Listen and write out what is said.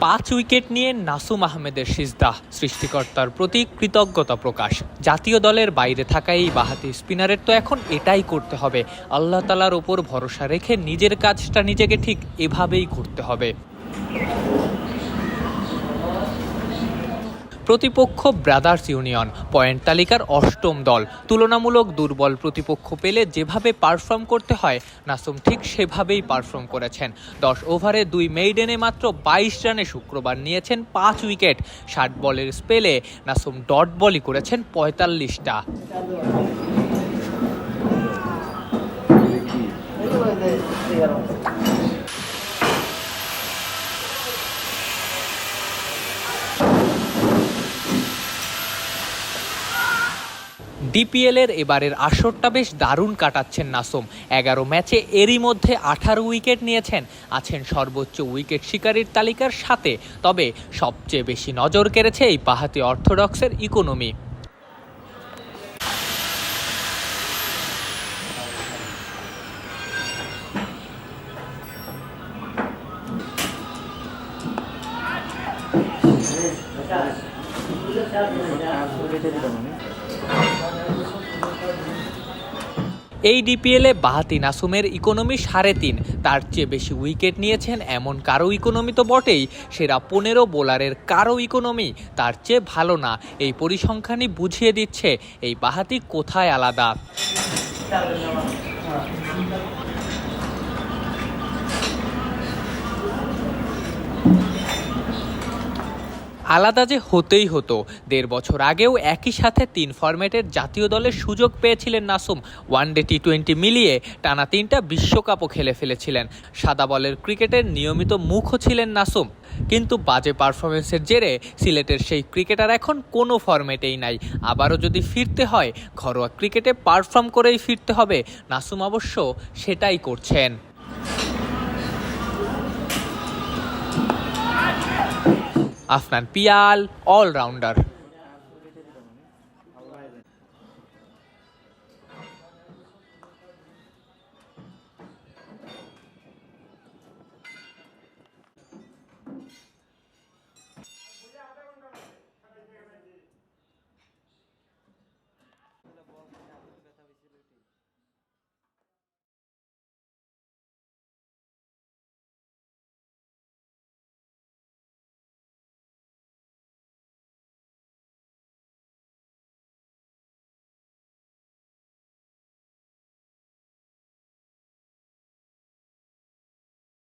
পাঁচ উইকেট নিয়ে নাসুম আহমেদের সিজদা, সৃষ্টিকর্তার প্রতি কৃতজ্ঞতা প্রকাশ। জাতীয় দলের বাইরে থাকা এই বাহাতি স্পিনারের তো এখন এটাই করতে হবে। আল্লাহ তালার ওপর ভরসা রেখে নিজের কাজটা নিজেকে ঠিক এভাবেই করতে হবে। প্রতিপক্ষ ব্রাদার্স ইউনিয়ন পয়েন্ট তালিকার অষ্টম দল। তুলনামূলক দুর্বল প্রতিপক্ষ পেলে যেভাবে পারফর্ম করতে হয়, নাসুম ঠিক সেভাবেই পারফর্ম করেছেন। দশ ওভারে দুই মেইডেনে মাত্র বাইশ রানে শুক্রবার নিয়েছেন পাঁচ উইকেট। ষাট বলের স্পেলে নাসুম ডট বলই করেছেন পঁয়তাল্লিশটা। এর এবারের আসরটা বেশ দারুণ কাটাচ্ছেন নাসুম। এগারো ম্যাচে এরই মধ্যে আঠারো উইকেট নিয়েছেন। আছেন সর্বোচ্চ উইকেট শিকারীর তালিকার সাথে। তবে সবচেয়ে বেশি নজর কেড়েছে এই পাহাতি অর্থোডক্সের ইকোনমি। এই ডিপিএলে বাহাতি নাসুমের ইকোনমি সাড়ে তিন। তার চেয়ে বেশি উইকেট নিয়েছেন এমন কারও ইকোনমি তো বটেই, সেরা পনেরো বোলারের কারও ইকোনমি তার চেয়ে ভালো না। এই পরিসংখ্যানই বুঝিয়ে দিচ্ছে, এই বাহাতি কোথায় আলাদা? আলাদা যে হতেই হতো। দেড় বছর আগেও একই সাথে তিন ফরম্যাটের জাতীয় দলের সুযোগ পেয়েছিলেন নাসুম। ওয়ানডে টি টোয়েন্টি মিলিয়ে টানা তিনটা বিশ্বকাপও খেলে ফেলেছিলেন। সাদা বলের ক্রিকেটের নিয়মিত মুখও ছিলেন নাসুম। কিন্তু বাজে পারফরমেন্সের জেরে সিলেটের সেই ক্রিকেটার এখন কোনো ফরম্যাটেই নাই। আবারও যদি ফিরতে হয়, ঘরোয়া ক্রিকেটে পারফর্ম করেই ফিরতে হবে। নাসুম অবশ্য সেটাই করছেন। আফনান পিয়াল অলরাউন্ডার